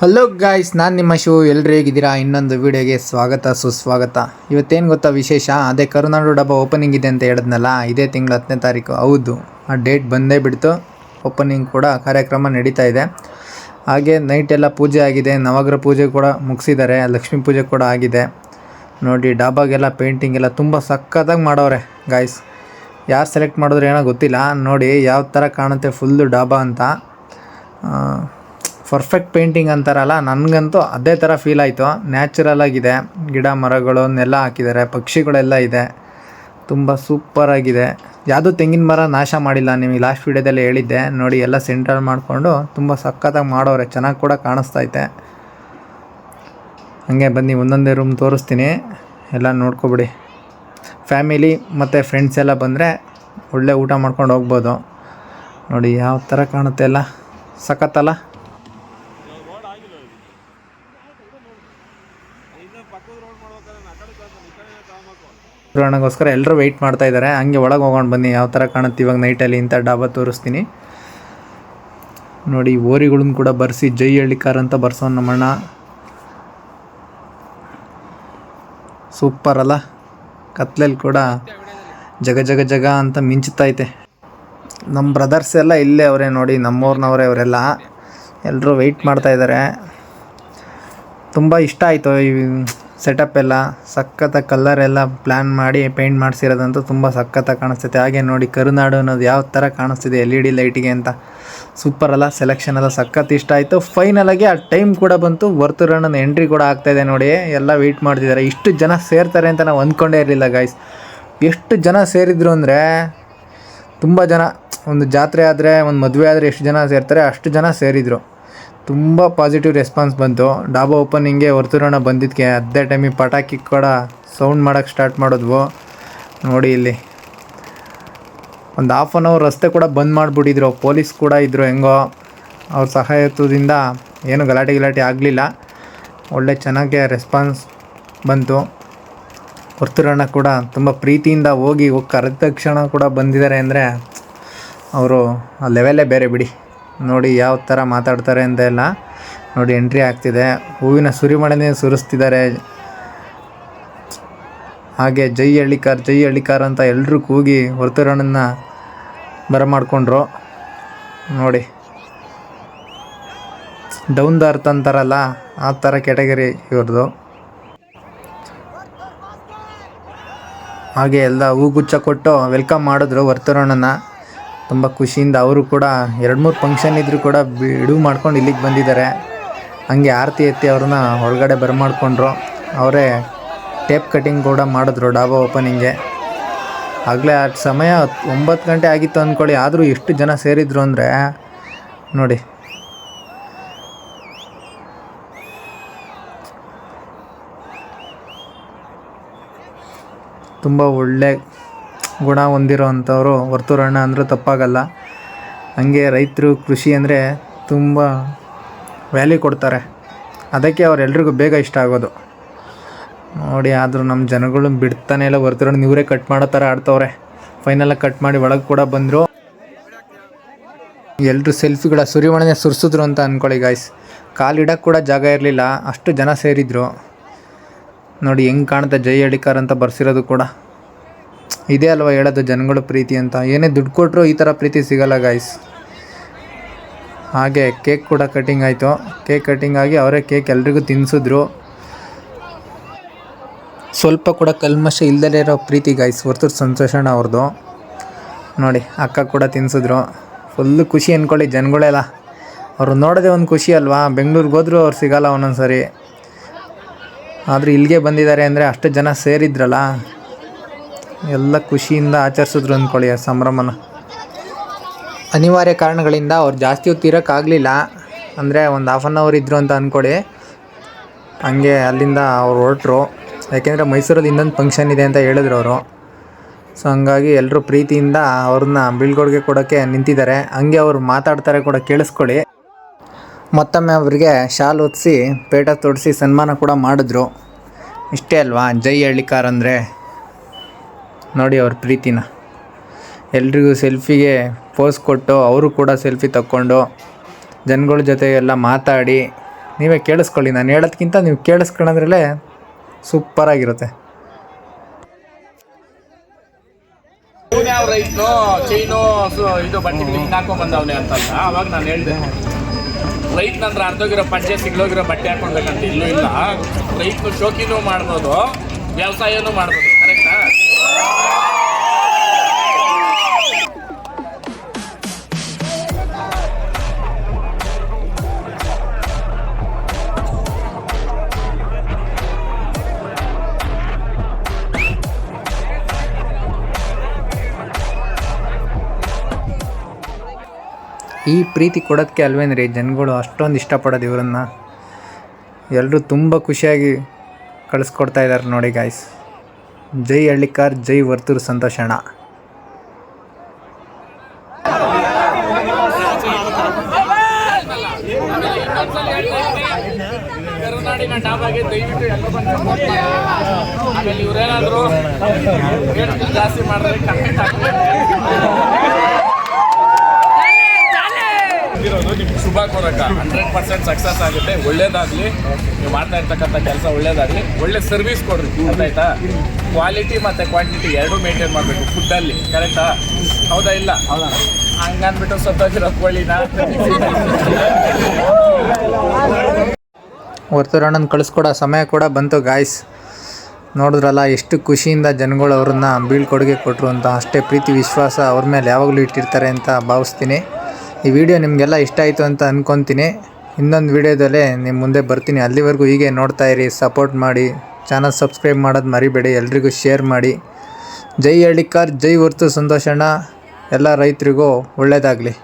Hello guys ನಾನು ನಿಮ್ಮ ಶಿವು. ಎಲ್ಲರೂ ಹೇಗಿದ್ದೀರಾ? ಇನ್ನೊಂದು ವಿಡಿಯೋಗೆ ಸ್ವಾಗತ, ಸುಸ್ವಾಗತ. ಇವತ್ತೇನು ಗೊತ್ತಾ ವಿಶೇಷ? ಅದೇ ಕರುನಾಡು ಡಬ್ಬ ಓಪನಿಂಗ್ ಇದೆ ಅಂತ ಹೇಳಿದ್ನಲ್ಲ, ಇದೇ ತಿಂಗಳು ಹತ್ತನೇ ತಾರೀಕು. ಹೌದು, ಆ ಡೇಟ್ ಬಂದೇ ಬಿಡ್ತು. ಓಪನಿಂಗ್ ಕೂಡ ಕಾರ್ಯಕ್ರಮ ನಡೀತಾ ಇದೆ. ಹಾಗೆ ನೈಟ್ ಎಲ್ಲ ಪೂಜೆ ಆಗಿದೆ. ನವಗ್ರಹ ಪೂಜೆ ಕೂಡ ಮುಗಿಸಿದ್ದಾರೆ. ಲಕ್ಷ್ಮೀ ಪೂಜೆ ಕೂಡ ಆಗಿದೆ. ನೋಡಿ ಡಾಬಾಗೆಲ್ಲ ಪೇಂಟಿಂಗ್ ಎಲ್ಲ ತುಂಬ ಸಕ್ಕತ್ತಾಗಿ ಮಾಡವ್ರೆ ಗಾಯ್ಸ್ ಯಾರು ಸೆಲೆಕ್ಟ್ ಮಾಡಿದ್ರೆ ಏನೋ ಗೊತ್ತಿಲ್ಲ. ನೋಡಿ ಯಾವ ಥರ ಕಾಣುತ್ತೆ ಫುಲ್ಲು ಡಾಬಾ ಅಂತ. ಪರ್ಫೆಕ್ಟ್ ಪೇಂಟಿಂಗ್ ಅಂತಾರಲ್ಲ, ನನಗಂತೂ ಅದೇ ಥರ ಫೀಲ್ ಆಯಿತು. ನ್ಯಾಚುರಲ್ ಆಗಿದೆ. ಗಿಡ ಮರಗಳನ್ನೆಲ್ಲ ಹಾಕಿದ್ದಾರೆ, ಪಕ್ಷಿಗಳೆಲ್ಲ ಇದೆ. ತುಂಬ ಸೂಪರ್ ಆಗಿದೆ. ಯಾವುದೂ ತೆಂಗಿನ ಮರ ನಾಶ ಮಾಡಿಲ್ಲ, ನಿಮಗೆ ಲಾಸ್ಟ್ ವೀಡಿಯೋದಲ್ಲಿ ಹೇಳಿದ್ದೆ. ನೋಡಿ, ಎಲ್ಲ ಸೆಂಟ್ರಲ್ ಮಾಡಿಕೊಂಡು ತುಂಬ ಸಖತ್ತಾಗಿ ಮಾಡೋರೆ ಚೆನ್ನಾಗಿ ಕೂಡ ಕಾಣಿಸ್ತೈತೆ. ಹಾಗೆ ಬನ್ನಿ, ಒಂದೊಂದೇ ರೂಮ್ ತೋರಿಸ್ತೀನಿ. ಎಲ್ಲ ನೋಡ್ಕೊಬಿಡಿ. ಫ್ಯಾಮಿಲಿ ಮತ್ತು ಫ್ರೆಂಡ್ಸ್ ಎಲ್ಲ ಬಂದರೆ ಒಳ್ಳೆ ಊಟ ಮಾಡ್ಕೊಂಡು ಹೋಗ್ಬೋದು. ನೋಡಿ, ಯಾವ ಥರ ಕಾಣುತ್ತೆ ಎಲ್ಲ? ಸಖತ್ತಲ್ಲ? ಪುರಾಣಗೋಸ್ಕರ ಎಲ್ಲರೂ ವೆಯ್ಟ್ ಮಾಡ್ತಾ ಇದ್ದಾರೆ. ಹಂಗೆ ಒಳಗೆ ಹೋಗೋಣ ಬನ್ನಿ. ಯಾವ ಥರ ಕಾಣುತ್ತೆ ಇವಾಗ ನೈಟಲ್ಲಿ ಇಂಥ ಡಾಬಾ ತೋರಿಸ್ತೀನಿ. ನೋಡಿ ಓರಿಗಳನ್ನ ಕೂಡ ಬರ್ಸಿ ಜೈ ಹಳ್ಳಿಕಾರ್ ಅಂತ ಬರ್ಸೋ ನಮ್ಮಣ್ಣ. ಸೂಪರ್ ಅಲ್ಲ? ಕತ್ಲಲ್ಲಿ ಕೂಡ ಜಗ ಜಗ ಜಗ ಅಂತ ಮಿಂಚುತ್ತೈತೆ ನಮ್ಮ ಬ್ರದರ್ಸ್ ಎಲ್ಲ ಇಲ್ಲೇ ಅವರೇ ನೋಡಿ, ನಮ್ಮೂರ್ನವರೇ ಅವರೆಲ್ಲ. ಎಲ್ಲರೂ ವೆಯ್ಟ್ ಮಾಡ್ತಾ ಇದ್ದಾರೆ. ತುಂಬ ಇಷ್ಟ ಆಯಿತು ಸೆಟಪ್ ಎಲ್ಲ ಸಖತ್ತಾಗಿ ಕಲರ್ ಎಲ್ಲ ಪ್ಲ್ಯಾನ್ ಮಾಡಿ ಪೇಂಟ್ ಮಾಡಿಸಿರೋದಂತೂ ತುಂಬ ಸಖತ್ತಾಗಿ ಕಾಣಿಸ್ತೈತೆ ಹಾಗೆ ನೋಡಿ ಕರುನಾಡು ಅನ್ನೋದು ಯಾವ ಥರ ಕಾಣಿಸ್ತಿದೆ ಎಲ್ ಇ ಡಿ ಲೈಟಿಗೆ ಅಂತ. ಸೂಪರ್ ಅಲ್ಲ ಸೆಲೆಕ್ಷನ್ ಎಲ್ಲ ಸಖತ್ ಇಷ್ಟ ಆಯಿತು. ಫೈನಲಾಗಿ ಆ ಟೈಮ್ ಕೂಡ ಬಂತು. ವರ್ತುರಣ್ಣನ ಎಂಟ್ರಿ ಕೂಡ ಆಗ್ತಾಯಿದೆ ನೋಡಿ. ಎಲ್ಲ ವೆಯ್ಟ್ ಮಾಡ್ತಿದ್ದಾರೆ. ಇಷ್ಟು ಜನ ಸೇರ್ತಾರೆ ಅಂತ ನಾವು ಅಂದ್ಕೊಂಡೇ ಇರಲಿಲ್ಲ ಗಾಯ್ಸ್ ಎಷ್ಟು ಜನ ಸೇರಿದ್ರು ಅಂದರೆ ತುಂಬ ಜನ, ಒಂದು ಜಾತ್ರೆ ಆದರೆ, ಒಂದು ಮದುವೆ ಆದರೆ ಎಷ್ಟು ಜನ ಸೇರ್ತಾರೆ, ಅಷ್ಟು ಜನ ಸೇರಿದರು. ತುಂಬ ಪಾಸಿಟಿವ್ ರೆಸ್ಪಾನ್ಸ್ ಬಂತು. ಡಾಬಾ ಓಪನಿಂಗ್ಗೆ ಹೊರತುರೋಣ ಬಂದಿದ್ದಕ್ಕೆ ಅದೇ ಟೈಮಿಗೆ ಪಟಾಕಿ ಕೂಡ ಸೌಂಡ್ ಮಾಡೋಕ್ಕೆ ಸ್ಟಾರ್ಟ್ ಮಾಡಿದ್ವು. ನೋಡಿ ಇಲ್ಲಿ. ಒಂದು ಹಾಫ್ ಆನ್ ಅವರ್ ರಸ್ತೆ ಕೂಡ ಬಂದ್ ಮಾಡಿಬಿಟ್ಟಿದ್ರು. ಪೊಲೀಸ್ ಕೂಡ ಇದ್ದರು ಹೆಂಗೋ. ಅವ್ರ ಸಹಾಯತ್ವದಿಂದ ಏನು ಗಲಾಟೆ ಗಲಾಟೆ ಆಗಲಿಲ್ಲ. ಒಳ್ಳೆ ಚೆನ್ನಾಗೆ ರೆಸ್ಪಾನ್ಸ್ ಬಂತು. ವರ್ತುರಣ್ಣ ಕೂಡ ತುಂಬ ಪ್ರೀತಿಯಿಂದ ಹೋಗಿ ಹೋಗಿ ಕರೆದ ತಕ್ಷಣ ಕೂಡ ಬಂದಿದ್ದಾರೆ ಅಂದರೆ, ಅವರು ಆ ಲೆವೆಲ್ಲೇ ಬೇರೆ ಬಿಡಿ. ನೋಡಿ ಯಾವ ಥರ ಮಾತಾಡ್ತಾರೆ ಅಂತ ಎಲ್ಲ ನೋಡಿ ಎಂಟ್ರಿ ಆಗ್ತಿದೆ. ಹೂವಿನ ಸುರಿಮಳೆನೇ ಸುರಿಸ್ತಿದ್ದಾರೆ. ಹಾಗೆ ಜೈ ಹಳ್ಳಿಕಾರ್ ಜೈ ಹಳ್ಳಿಕಾರ್ ಅಂತ ಎಲ್ಲರೂ ಕೂಗಿ ವರ್ತುರಣ್ಣನ ಬರಮಾಡ್ಕೊಂಡ್ರು. ನೋಡಿ. ಡೌನ್ ದ ಅರ್ಥ ಅಂತಾರಲ್ಲ, ಆ ಥರ ಕೆಟಗರಿ ಇವ್ರದ್ದು ಹಾಗೆ ಎಲ್ಲ ಹೂಗುಚ್ಚ ಕೊಟ್ಟು ವೆಲ್ಕಮ್ ಮಾಡಿದ್ರು ವರ್ತುರಣ್ಣನ ತುಂಬ ಖುಷಿಯಿಂದ ಅವರು ಕೂಡ ಎರಡು ಮೂರು ಫಂಕ್ಷನ್ ಇದ್ದರೂ ಕೂಡ ಬಿಡುವು ಮಾಡ್ಕೊಂಡು ಇಲ್ಲಿಗೆ ಬಂದಿದ್ದಾರೆ. ಹಂಗೆ ಆರತಿ ಎತ್ತಿ ಅವ್ರನ್ನ ಒಳಗಡೆ ಬರಮಾಡ್ಕೊಂಡ್ರು. ಅವರೇ ಟೇಪ್ ಕಟಿಂಗ್ ಕೂಡ ಮಾಡಿದ್ರು ಡಾಬಾ ಓಪನಿಂಗ್ಗೆ ಆಗಲೇ ಆ ಸಮಯ ಒಂಬತ್ತು ಗಂಟೆ ಆಗಿತ್ತು ಅಂದ್ಕೊಳ್ಳಿ, ಆದರೂ ಎಷ್ಟು ಜನ ಸೇರಿದ್ರು ಅಂದರೆ, ನೋಡಿ. ತುಂಬ ಒಳ್ಳೆ ಗುಣ ಹೊಂದಿರೋ ಅಂಥವ್ರು ವರ್ತೂರಣ್ಣ ಅಂದರೂ ತಪ್ಪಾಗಲ್ಲ. ಹಂಗೆ ರೈತರು ಕೃಷಿ ಅಂದರೆ ತುಂಬ ವ್ಯಾಲ್ಯೂ ಕೊಡ್ತಾರೆ. ಅದಕ್ಕೆ ಅವರೆಲ್ರಿಗೂ ಬೇಗ ಇಷ್ಟ ಆಗೋದು. ನೋಡಿ, ಆದರೂ ನಮ್ಮ ಜನಗಳು ಬಿಡ್ತಾನೆ ಇಲ್ಲ ವರ್ತೂರಣ್ಣ. ಇವರೇ ಕಟ್ ಮಾಡೋ ಥರ ಆಡ್ತವ್ರೆ. ಫೈನಲಾಗಿ ಕಟ್ ಮಾಡಿ ಒಳಗೆ ಕೂಡ ಬಂದರು. ಎಲ್ಲರೂ ಸೆಲ್ಫಿಗಳ ಸುರಿಮಣನೆ ಸುರಿಸಿದ್ರು ಅಂತ ಅಂದ್ಕೊಳ್ಳಿ ಗಾಯ್ಸ್ ಕಾಲಿಡಕ್ಕೆ ಕೂಡ ಜಾಗ ಇರಲಿಲ್ಲ. ಅಷ್ಟು ಜನ ಸೇರಿದ್ರು. ನೋಡಿ, ಹೆಂಗೆ ಕಾಣುತ್ತೆ ಜೈ ಅಡಿಕಾರ್ ಅಂತ ಬರ್ಸಿರೋದು ಕೂಡ. ಇದೇ ಅಲ್ವಾ ಹೇಳೋದು ಜನಗಳ ಪ್ರೀತಿ ಅಂತ. ಏನೇ ದುಡ್ಡು ಕೊಟ್ಟರು ಈ ಥರ ಪ್ರೀತಿ ಸಿಗಲ್ಲ ಗಾಯ್ಸ್ ಹಾಗೆ ಕೇಕ್ ಕೂಡ ಕಟಿಂಗ್ ಆಯಿತು. ಕೇಕ್ ಕಟಿಂಗ್ ಆಗಿ ಅವರೇ ಕೇಕ್ ಎಲ್ರಿಗೂ ತಿನ್ನಿಸಿದ್ರು ಸ್ವಲ್ಪ ಕೂಡ ಕಲ್ಮಶ ಇಲ್ದಲೇ ಇರೋ ಪ್ರೀತಿ ಗಾಯ್ಸ್ ಹೊರತು ಸಂತೋಷಣ ಅವ್ರದ್ದು ನೋಡಿ, ಅಕ್ಕ ಕೂಡ ತಿನ್ನಿಸಿದ್ರು ಫುಲ್ಲು ಖುಷಿ ಅಂದ್ಕೊಳ್ಳಿ ಜನಗಳೆಲ್ಲ ಅವ್ರು ನೋಡೋದೇ ಒಂದು ಖುಷಿ ಅಲ್ವಾ? ಬೆಂಗ್ಳೂರಿಗೆ ಹೋದರೂ ಅವ್ರು ಸಿಗಲ್ಲ ಒಂದೊಂದು ಸರಿ ಆದರೂ ಇಲ್ಲಿಗೆ ಬಂದಿದ್ದಾರೆ ಅಂದರೆ ಅಷ್ಟು ಜನ ಸೇರಿದ್ರಲ್ಲ. ಎಲ್ಲ ಖುಷಿಯಿಂದ ಆಚರಿಸಿದ್ರು ಅಂದ್ಕೊಳ್ಳಿ ಆ ಸಂಭ್ರಮನ. ಅನಿವಾರ್ಯ ಕಾರಣಗಳಿಂದ ಅವ್ರು ಜಾಸ್ತಿ ಹೊತ್ತು ಇರೋಕ್ಕಾಗಲಿಲ್ಲ. ಅಂದರೆ ಒಂದು ಹಾಫ್ ಆನ್ ಅವರ್ ಇದ್ದರು ಅಂತ ಅಂದ್ಕೊಳ್ಳಿ ಹಂಗೆ ಅಲ್ಲಿಂದ ಅವ್ರು ಹೊರಟ್ರು. ಯಾಕೆಂದರೆ ಮೈಸೂರಲ್ಲಿ ಇನ್ನೊಂದು ಫಂಕ್ಷನ್ ಇದೆ ಅಂತ ಹೇಳಿದ್ರು ಅವರು. ಸೊ ಹಂಗಾಗಿ ಎಲ್ಲರೂ ಪ್ರೀತಿಯಿಂದ ಅವ್ರನ್ನ ಬೀಳ್ಕೊಡುಗೆ ಕೊಡೋಕ್ಕೆ ನಿಂತಿದ್ದಾರೆ. ಹಂಗೆ ಅವ್ರು ಮಾತಾಡ್ತಾರೆ ಕೂಡ ಕೇಳಿಸ್ಕೊಳ್ಳಿ. ಮತ್ತೊಮ್ಮೆ ಅವರಿಗೆ ಶಾಲು ಹೊತ್ತಿಸಿ ಪೇಟ ತೊಡಿಸಿ ಸನ್ಮಾನ ಕೂಡ ಮಾಡಿದ್ರು. ಇಷ್ಟೇ ಅಲ್ವಾ? ಜೈ ಹಳ್ಳಿಕಾರ್ ಅಂದರೆ. ನೋಡಿ ಅವ್ರ ಪ್ರೀತಿನ. ಎಲ್ರಿಗೂ ಸೆಲ್ಫಿಗೆ ಪೋಸ್ ಕೊಟ್ಟು ಅವರು ಕೂಡ ಸೆಲ್ಫಿ ತಕ್ಕೊಂಡು ಜನಗಳ ಜೊತೆ ಎಲ್ಲ ಮಾತಾಡಿ, ನೀವೇ ಕೇಳಿಸ್ಕೊಳ್ಳಿ. ನಾನು ಹೇಳೋದ್ಕಿಂತ ನೀವು ಕೇಳಿಸ್ಕೊಳ್ಳೋದ್ರಲ್ಲೇ ಸೂಪರಾಗಿರುತ್ತೆ ರೈತ್ ನಂದ್ರ ಇದು ಅವಾಗ ನಾನು ಅರ್ಧೋಗಿರೋ ಪಂಚೆ ಸಿಗ್ಲೋಗಿರೋ ಬಟ್ಟೆ ಹಾಕೊಳ್ಬೇಕಂತ ಇಲ್ಲೂ ಇಲ್ಲ. ರೈತನು ಶೋಕಿನೂ ಮಾಡ್ಬೋದು, ವ್ಯವಸಾಯನೂ ಮಾಡ್ಬೋದು. ಈ ಪ್ರೀತಿ ಕೊಡೋದಕ್ಕೆ ಅಲ್ವೇನ್ರಿ? ಜನಗಳು ಅಷ್ಟೊಂದು ಇಷ್ಟಪಡೋದು ಇವರನ್ನು. ಎಲ್ಲರೂ ತುಂಬ ಖುಷಿಯಾಗಿ ಕಳಿಸ್ಕೊಡ್ತಾ ಇದ್ದಾರೆ ನೋಡಿ ಗಾಯ್ಸ್ ಜೈ ಹಳ್ಳಿಕಾರ್ ಜೈ ವರ್ತೂರು ಸಂತೋಷಣ ಜಾಸ್ತಿ ಮಾಡಿದ್ರೆ ಶುಭ ಕೋರಕ ಹಂಡ್ರೆಡ್ ಪರ್ಸೆಂಟ್ ಸಕ್ಸಸ್ ಆಗುತ್ತೆ. ಒಳ್ಳೇದಾಗಲಿ. ನೀವು ಮಾಡ್ತಾ ಇರ್ತಕ್ಕಂಥ ಕೆಲಸ ಒಳ್ಳೇದಾಗಲಿ. ಒಳ್ಳೆ ಸರ್ವಿಸ್ ಕೊಡ್ರಿ. ಗೊತ್ತಾಯ್ತಾ ಕ್ವಾಲಿಟಿ ಮತ್ತು ಕ್ವಾಂಟಿಟಿ ಎರಡೂ ಮೇಂಟೈನ್ ಮಾಡಬೇಕು ಫುಡ್ಡಲ್ಲಿ ಕರೆಕ್ಟಾ ಹೌದಾ ಇಲ್ಲ? ಹೌದಾ ಹಂಗನ್ಬಿಟ್ಟು ಸತ್ತೋಗಿರೋ ಕೋಳಿನ. ವರ್ತೂರಣ್ಣನ ಕಳಿಸ್ಕೊಡೋ ಸಮಯ ಕೂಡ ಬಂತು ಗಾಯ್ಸ್ ನೋಡಿದ್ರಲ್ಲ, ಎಷ್ಟು ಖುಷಿಯಿಂದ ಜನಗಳು ಅವ್ರನ್ನ ಬೀಳ್ಕೊಡುಗೆ ಕೊಟ್ಟರು ಅಂತ. ಅಷ್ಟೇ ಪ್ರೀತಿ, ವಿಶ್ವಾಸ ಅವ್ರ ಮೇಲೆ ಯಾವಾಗಲೂ ಇಟ್ಟಿರ್ತಾರೆ ಅಂತ ಭಾವಿಸ್ತೀನಿ. ಈ ವಿಡಿಯೋ ನಿಮಗೆಲ್ಲ ಇಷ್ಟ ಆಯಿತು ಅಂತ ಅಂದ್ಕೊತೀನಿ ಇನ್ನೊಂದು ವಿಡಿಯೋದಲ್ಲೇ ನಿಮ್ಮ ಮುಂದೆ ಬರ್ತೀನಿ. ಅಲ್ಲಿವರೆಗೂ ಹೀಗೆ ನೋಡ್ತಾ ಇರಿ ಸಪೋರ್ಟ್ ಮಾಡಿ ಚಾನಲ್ ಸಬ್ಸ್ಕ್ರೈಬ್ ಮಾಡೋದು ಮರಿಬೇಡಿ, ಎಲ್ರಿಗೂ ಶೇರ್ ಮಾಡಿ. ಜೈ ಹಳ್ಳಿಕಾರ್, ಜೈ ಹೊರ್ತು ಸಂತೋಷಣ್ಣ. ಎಲ್ಲ ರೈತರಿಗೂ ಒಳ್ಳೆಯದಾಗಲಿ